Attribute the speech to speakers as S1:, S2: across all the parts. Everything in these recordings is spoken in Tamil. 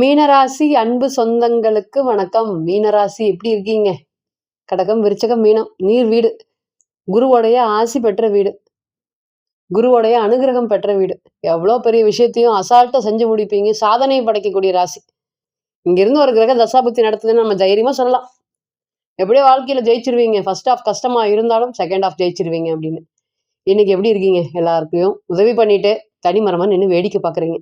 S1: மீனராசி அன்பு சொந்தங்களுக்கு வணக்கம். மீனராசி எப்படி இருக்கீங்க? கடகம் விருச்சகம் மீனம் நீர் வீடு. குருவோடைய ஆசி பெற்ற வீடு. குருவோடைய அனுகிரகம் பெற்ற வீடு. எவ்வளோ பெரிய விஷயத்தையும் அசால்ட்டாக செஞ்சு முடிப்பீங்க. சாதனையை படைக்கக்கூடிய ராசி. இங்கிருந்து ஒரு கிரக தசாபுத்தி நடத்துதுன்னு நம்ம தைரியமாக சொல்லலாம். எப்படியோ வாழ்க்கையில் ஜெயிச்சிருவீங்க. ஃபர்ஸ்ட் ஆஃப் கஷ்டமாக இருந்தாலும் செகண்ட் ஆஃப் ஜெயிச்சிருவீங்க அப்படின்னு. இன்னைக்கு எப்படி இருக்கீங்க? எல்லாருக்கையும் உதவி பண்ணிட்டு தனிமரமாக நின்று வேடிக்கை பார்க்குறீங்க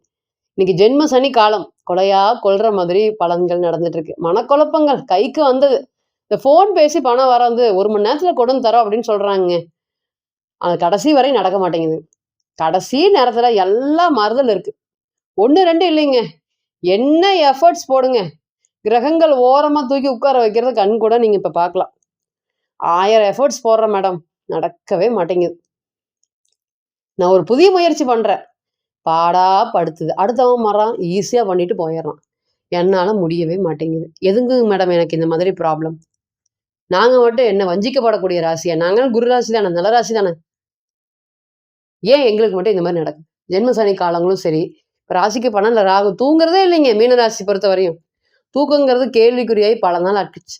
S1: இன்னைக்கு ஜென்ம சனி காலம் கொலையா கொள்ற மாதிரி பலன்கள் நடந்துட்டு இருக்கு மனக்குழப்பங்கள் கைக்கு வந்தது. இந்த ஃபோன் பேசி பணம் வராது ஒரு மணி நேரத்துல கொண்டு வந்து தரோம் அப்படின்னு சொல்றாங்க. அது கடைசி வரை நடக்க மாட்டேங்குது. கடைசி நேரத்துல எல்லா மறுதல் இருக்கு. ஒன்று ரெண்டு இல்லைங்க. என்ன எஃபர்ட்ஸ் போடுங்க. கிரகங்கள் ஓரமாக தூக்கி உட்கார வைக்கிறது கண் கூட நீங்கள் இப்போ பார்க்கலாம் ஆயிரம் எஃபர்ட்ஸ் போடுறேன் மேடம் நடக்கவே மாட்டேங்குது. நான் ஒரு புதிய முயற்சி பண்ணுறேன் பாடா படுத்துது. அடுத்தவன் மரம் ஈஸியாக பண்ணிட்டு போயிடுறான். என்னால் முடியவே மாட்டேங்குது. எதுங்க மேடம் எனக்கு இந்த மாதிரி ப்ராப்ளம் நாங்கள் மட்டும் என்ன வஞ்சிக்கப்படக்கூடிய ராசியா? நாங்களும் குரு ராசி தானே நல்ல ராசி தானே? ஏன் எங்களுக்கு மட்டும் இந்த மாதிரி நடக்கும் ஜென்ம சனி காலங்களும் சரி இப்போ ராசிக்கு பணம்ல ராகு தூங்குறதே இல்லைங்க மீன ராசி பொறுத்த வரையும் தூக்கங்கிறது கேள்விக்குறியாகி பல நாள் அட்டுச்சு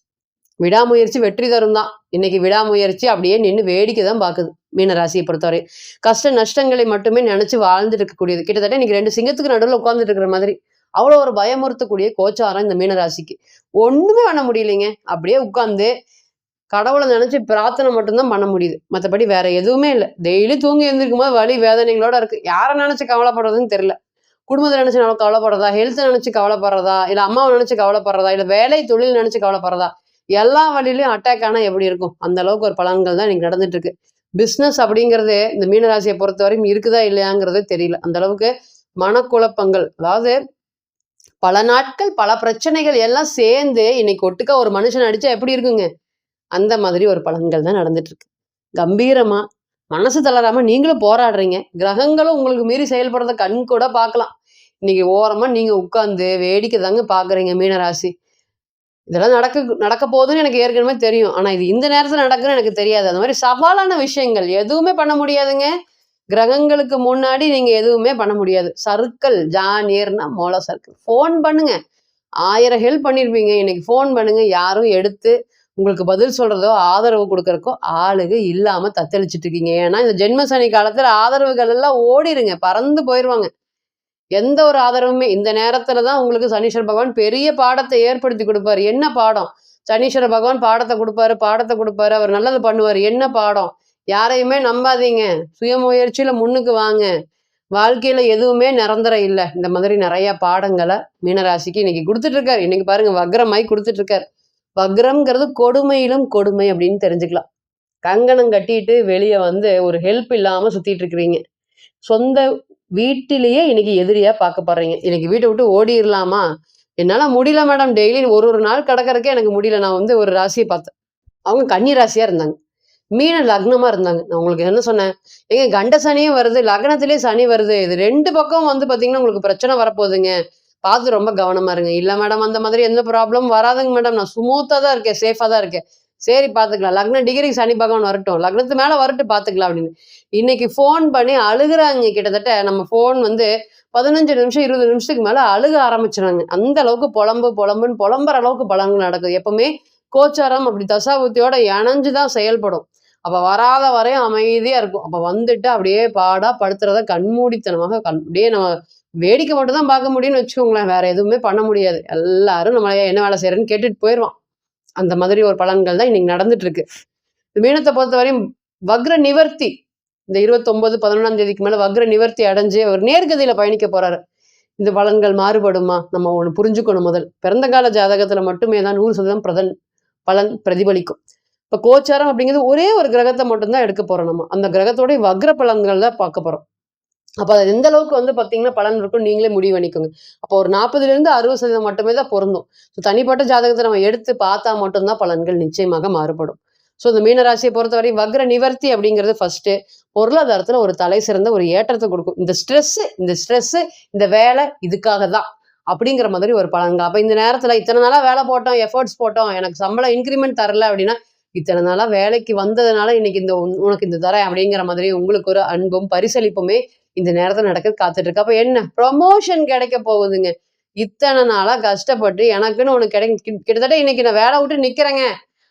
S1: விடாமுயற்சி வெற்றி தரும் தான் இன்னைக்கு விடாமுயற்சி அப்படியே நின்று வேடிக்கை தான் பார்க்குது மீன ராசியை பொறுத்தவரை. கஷ்ட நஷ்டங்களை மட்டுமே நினைச்சு வாழ்ந்துட்டு இருக்கக்கூடியது கிட்டத்தட்ட இன்னைக்கு ரெண்டு சிங்கத்துக்கு நடுவில் உட்கார்ந்துட்டு இருக்கிற மாதிரி அவ்வளோ ஒரு பயமுறுத்தக்கூடிய கோச்சாரம் இந்த மீன ராசிக்கு பண்ண முடியலைங்க. அப்படியே உட்காந்து கடவுளை நினைச்சு பிரார்த்தனை மட்டும்தான் பண்ண முடியுது. மற்றபடி வேற எதுவுமே இல்லை. டெய்லி தூங்கி எழுந்திருக்கும் போது வலி வேதனைகளோட இருக்கு. யாரை நினைச்சு கவலைப்படுறதுன்னு தெரியல. குடும்பத்தை நினைச்சு நம்ம கவலைப்படுறதா? ஹெல்த்தை நினைச்சு கவலைப்படுறதா? இல்லை அம்மாவை நினைச்சு கவலைப்படுறதா? இல்லை வேலை தொழில் நினைச்சு கவலைப்படுறதா? எல்லா வழியிலையும் அட்டாக் ஆனால் எப்படி இருக்கும்? அந்த அளவுக்கு ஒரு பலன்கள் தான் இன்னைக்கு நடந்துட்டு இருக்கு பிஸ்னஸ் அப்படிங்கிறது இந்த மீனராசியை பொறுத்தவரையும் இருக்குதா இல்லையாங்கிறது தெரியல. அந்த அளவுக்கு மனக்குழப்பங்கள் அதாவது பல நாட்கள் பல பிரச்சனைகள் எல்லாம் சேர்ந்து இன்னைக்கு ஒட்டுக்கா ஒரு மனுஷன் அடிச்சா எப்படி இருக்குங்க? அந்த மாதிரி ஒரு பலன்கள் தான் நடந்துட்டு இருக்கு கம்பீரமா மனசு தளராம நீங்களும் போராடுறீங்க. கிரகங்களும் உங்களுக்கு மீறி செயல்படுறத கண் கூட பார்க்கலாம். இன்னைக்கு ஓரமா நீங்க உட்காந்து வேடிக்கை தாங்க பாக்குறீங்க மீனராசி இதெல்லாம் நடக்க நடக்க போகுதுன்னு எனக்கு ஏற்கனவே தெரியும். ஆனால் இது இந்த நேரத்தில் நடக்குன்னு எனக்கு தெரியாது. அந்த மாதிரி சவாலான விஷயங்கள் எதுவுமே பண்ண முடியாதுங்க. கிரகங்களுக்கு முன்னாடி நீங்கள் எதுவுமே பண்ண முடியாது. சர்க்கிள் ஜானியர்னா மோள சர்க்கிள் ஃபோன் பண்ணுங்க. ஆயிரம் ஹெல்ப் பண்ணியிருப்பீங்க இன்னைக்கு ஃபோன் பண்ணுங்க. யாரும் எடுத்து உங்களுக்கு பதில் சொல்கிறதோ ஆதரவு கொடுக்குறக்கோ ஆளுக இல்லாமல் தத்தளிச்சிட்டு இருக்கீங்க. ஏன்னா இந்த ஜென்ம சனி காலத்தில் ஆதரவுகள் எல்லாம் ஓடிடுங்க பறந்து போயிடுவாங்க எந்த ஒரு ஆதரவுமே இந்த நேரத்துல தான் உங்களுக்கு சனீஸ்வர பகவான் பெரிய பாடத்தை ஏற்படுத்தி கொடுப்பாரு. என்ன பாடம்? சனீஸ்வர பகவான் பாடத்தை கொடுப்பாரு பாடத்தை கொடுப்பாரு அவர் நல்லது பண்ணுவார். என்ன பாடம்? யாரையுமே நம்பாதீங்க. சுயமுயற்சியில முன்னுக்கு வாங்க. வாழ்க்கையில எதுவுமே நிரந்தரம் இல்லை. இந்த மாதிரி நிறைய பாடங்களை மீனராசிக்கு இன்னைக்கு கொடுத்துட்டு இருக்காரு இன்னைக்கு பாருங்க வக்ரமாய் கொடுத்துட்டு இருக்காரு வக்ரம்ங்கிறது கொடுமையிலும் கொடுமை அப்படின்னு தெரிஞ்சுக்கலாம். கங்கணம் கட்டிட்டு வெளியே வந்து ஒரு ஹெல்ப் இல்லாம சுத்திட்டு இருக்கிறீங்க. சொந்த வீட்டிலேயே இன்னைக்கு எதிரியா பார்க்க போறீங்க. இன்னைக்கு வீட்டை விட்டு ஓடிடலாமா என்னால முடியல மேடம். டெய்லி ஒரு ஒரு நாள் கடற்கறக்கே எனக்கு முடியல. நான் வந்து ஒரு ராசியை பார்த்தேன். அவங்க கன்னி ராசியா இருந்தாங்க. மீன லக்னமா இருந்தாங்க. நான் உங்களுக்கு என்ன சொன்னேன்? எங்க கண்ட சனியும் வருது. லக்னத்திலே சனி வருது. இது ரெண்டு பக்கம் வந்து பாத்தீங்கன்னா உங்களுக்கு பிரச்சனை வரப்போகுதுங்க. பார்த்து ரொம்ப கவனமா இருங்க. இல்ல மேடம் அந்த மாதிரி எந்த ப்ராப்ளமும் வராதுங்க மேடம். நான் சுமூத்தாக தான் இருக்கேன். சேஃபா தான் இருக்கேன். சரி பார்த்துக்கலாம். லக்னம் டிகிரி சனி பகவான் வரட்டும். லக்னத்து மேலே வரட்டு பார்த்துக்கலாம் அப்படின்னு. இன்னைக்கு ஃபோன் பண்ணி அழுகுறாங்க. கிட்டத்தட்ட நம்ம ஃபோன் வந்து பதினஞ்சு நிமிஷம் இருபது நிமிஷத்துக்கு மேலே அழுக ஆரம்பிச்சுறாங்க அந்த அளவுக்கு புலம்பு புலம்புன்னு புலம்புற அளவுக்கு பலன்கள் நடக்குது. எப்பவுமே கோச்சாரம் அப்படி தசாபுத்தியோட இணைஞ்சு தான் செயல்படும். அப்போ வராத வரையும் அமைதியாக இருக்கும். அப்போ வந்துட்டு அப்படியே பாடாக படுத்துறத கண்மூடித்தனமாக கண் அப்படியே நம்ம வேடிக்கை மட்டும் தான் பார்க்க முடியும்னு வச்சுக்கோங்களேன். வேற எதுவுமே பண்ண முடியாது. எல்லாரும் நம்ம என்ன வேலை செய்யறேன்னு கேட்டுட்டு போயிடுவான் அந்த மாதிரி ஒரு பலன்கள் தான் இன்னைக்கு நடந்துட்டு இருக்கு இந்த மீனத்தை பொறுத்தவரையும் வக்ர நிவர்த்தி இந்த இருபத்தொன்பது பதினொன்றாம் தேதிக்கு மேலே வக்ர நிவர்த்தி அடைஞ்சு ஒரு நேர்கதியில் பயணிக்க போறாரு. இந்த பலன்கள் மாறுபடுமா? நம்ம ஒன்று புரிஞ்சுக்கணும் முதல். பிறந்த கால ஜாதகத்தில் மட்டுமே தான் நூறு சதவீதம் பிரதன் பலன் பிரதிபலிக்கும். இப்போ கோச்சாரம் அப்படிங்கிறது ஒரே ஒரு கிரகத்தை மட்டும்தான் எடுக்க போகிறோம் நம்ம. அந்த கிரகத்தோடைய வக்ர பலன்கள் தான் பார்க்க போகிறோம் அப்போ அது எந்த அளவுக்கு வந்து பார்த்தீங்கன்னா பலன் இருக்கும் நீங்களே முடிவு பண்ணிக்கோங்க. அப்போ ஒரு நாற்பதுலேருந்து அறுபது சதவீதம் மட்டுமே தான் பொருந்தும். ஸோ தனிப்பட்ட ஜாதகத்தை நம்ம எடுத்து பார்த்தா மட்டும்தான் பலன்கள் நிச்சயமாக மாறுபடும். ஸோ இந்த மீனராசியை பொறுத்தவரை வக்ர நிவர்த்தி அப்படிங்கிறது ஃபர்ஸ்ட்டு பொருளாதாரத்தில் ஒரு தலை சிறந்த ஒரு ஏற்றத்தை கொடுக்கும். இந்த ஸ்ட்ரெஸ்ஸு இந்த ஸ்ட்ரெஸ்ஸு இந்த வேலை இதுக்காக தான் அப்படிங்கிற மாதிரி ஒரு பலன்கள். அப்போ இந்த நேரத்தில் இத்தனை நாளாக வேலை போட்டோம் எஃபர்ட்ஸ் போட்டோம் எனக்கு சம்பளம் இன்க்ரிமெண்ட் தரல அப்படின்னா இத்தனை நாளா வேலைக்கு வந்ததுனால இன்னைக்கு இந்த உனக்கு இந்த தரேன் அப்படிங்கிற மாதிரி உங்களுக்கு ஒரு அன்பும் பரிசளிப்புமே இந்த நேரத்தை நடக்க காத்துட்டு இருக்கு அப்ப என்ன ப்ரொமோஷன் கிடைக்க போகுதுங்க இத்தனை நாளா கஷ்டப்பட்டு எனக்குன்னு ஒண்ணு கிடை கிட்டத்தட்ட இன்னைக்கு நான் வேலை விட்டு நிக்கிறேங்க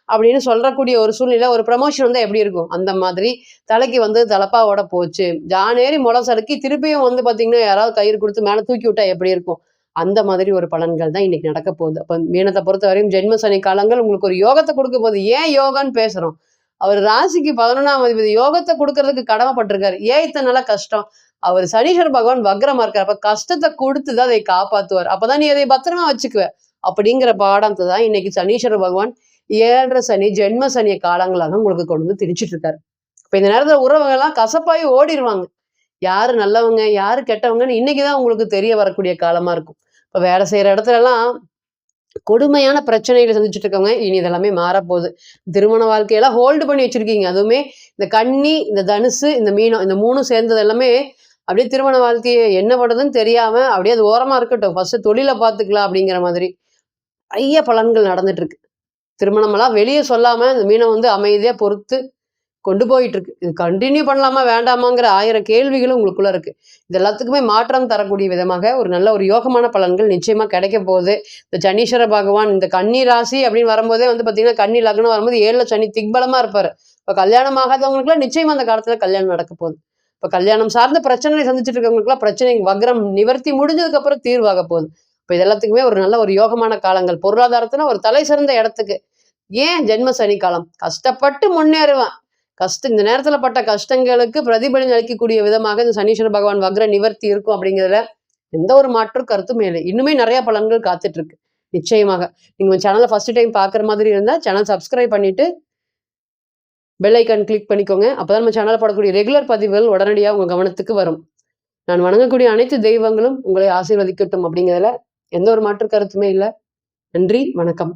S1: அப்படின்னு சொல்றக்கூடிய ஒரு சூழ்நிலை ஒரு ப்ரமோஷன் வந்தா எப்படி இருக்கும்? அந்த மாதிரி தலைக்கு வந்து தலப்பாவோட போச்சு. ஜானேரி முளை சறுக்கி திருப்பியும் வந்து பார்த்தீங்கன்னா, யாராவது கயிறு கொடுத்து மேல தூக்கி விட்டா எப்படி இருக்கும்? அந்த மாதிரி ஒரு பலன்கள் தான் இன்னைக்கு நடக்க போகுது. அப்ப பொறுத்த பொறுத்தவரையும் ஜென்ம சனி காலங்கள் உங்களுக்கு ஒரு யோகத்தை கொடுக்க போகுது. ஏன் யோகான்னு பேசுறோம்? அவர் ராசிக்கு 11ஆம் அதிபதி யோகத்தை கொடுக்கறதுக்கு கடமைப்பட்டிருக்காரு. ஏன் இத்தனை நாளா கஷ்டம்? அவர் சனீஸ்வர பகவான் வக்ரமா இருக்கார் அப்ப கஷ்டத்தை குடுத்து தான் அதை காப்பாத்துவார். அப்பதான் நீ அதை பத்திரமா வச்சுக்குவ. அப்படிங்கிற பாடத்தை தான் இன்னைக்கு சனீஸ்வர பகவான் ஏழரை சனி, ஜென்ம சனிய காலங்களாக உங்களுக்கு கொண்டு வந்து திரிச்சிட்டு இருக்காரு. இப்ப இந்த நேரத்துல உறவுகள்லாம் கசப்பாயி ஓடிருவாங்க. யாரு நல்லவங்க, யாரு கெட்டவங்கன்னு இன்னைக்குதான் உங்களுக்கு தெரிய வரக்கூடிய காலமா இருக்கும். இப்ப வேலை செய்யற இடத்துல எல்லாம் கொடுமையான பிரச்சனைகளை சந்திச்சுட்டு இருக்கவங்க, இனி இதெல்லாமே மாறப்போகுது. திருமண வாழ்க்கையெல்லாம் ஹோல்டு பண்ணி வச்சிருக்கீங்க. அதுவுமே இந்த கன்னி, இந்த தனுசு, இந்த மீனம் இந்த மூணும் சேர்ந்தது எல்லாமே அப்படியே திருமண வாழ்க்கையை என்ன பண்ணுறதுன்னு தெரியாமல் அப்படியே அது ஓரமாக இருக்கட்டும். ஃபஸ்ட்டு தொழிலை பார்த்துக்கலாம் அப்படிங்கிற மாதிரி. நிறைய பலன்கள் நடந்துட்டுருக்கு திருமணமெல்லாம் வெளியே சொல்லாமல் இந்த மீனை வந்து அமைதியாக பொறுத்து கொண்டு போயிட்டுருக்கு இது கண்டினியூ பண்ணலாமா? வேண்டாமாங்கிற ஆயிரம் கேள்விகளும் உங்களுக்குள்ள இருக்கு. இது எல்லாத்துக்குமே மாற்றம் தரக்கூடிய விதமாக ஒரு நல்ல ஒரு யோகமான பலன்கள் நிச்சயமாக கிடைக்க போகுது. இந்த சனீஸ்வர பகவான் இந்த கன்னி ராசி அப்படின்னு வரும்போதே வந்து பார்த்தீங்கன்னா, கன்னி லக்னம் வரும்போது ஏழில் சனி திக்பலமாக இருப்பார் இப்போ கல்யாணம் ஆகாதவங்களுக்குலாம் நிச்சயமாக அந்த காலத்தில் கல்யாணம் நடக்க போகுது. இப்ப கல்யாணம் சார்ந்த பிரச்சனை சந்திச்சுட்டு இருக்கவங்களுக்குலாம் பிரச்சனை வக்ரம் நிவர்த்தி முடிஞ்சதுக்கு அப்புறம் தீர்வாக போகுது. இப்போ இது எல்லாத்துக்குமே ஒரு நல்ல ஒரு யோகமான காலங்கள். பொருளாதாரத்துல ஒரு தலை சிறந்த இடத்துக்கு. ஏன் ஜென்ம சனி காலம்? கஷ்டப்பட்டு முன்னேறுவேன். கஷ்டம் இந்த நேரத்துல பட்ட கஷ்டங்களுக்கு பிரதிபலன் அளிக்கக்கூடிய விதமாக இந்த சனீஸ்வர பகவான் வக்ர நிவர்த்தி இருக்கும் அப்படிங்கிறதுல எந்த ஒரு மாற்று கருத்துமே இல்லை. இன்னுமே நிறைய பலன்கள் காத்துட்டு இருக்கு. நிச்சயமாக. நீங்க சேனலை சேனல ஃபர்ஸ்ட் டைம் பார்க்குற மாதிரி இருந்தா சேனல் சப்ஸ்கிரைப் பண்ணிட்டு பெல் ஐகான் கிளிக் பண்ணிக்கோங்க. அப்பதான் நம்ம சேனலில் போடக்கூடிய ரெகுலர் பதிவுகள் உடனடியா உங்கள் கவனத்துக்கு வரும். நான் வணங்கக்கூடிய அனைத்து தெய்வங்களும் உங்களை ஆசீர்வதிக்கட்டும் அப்படிங்கிறதுல எந்த ஒரு மாற்று கருத்துமே இல்ல. நன்றி, வணக்கம்.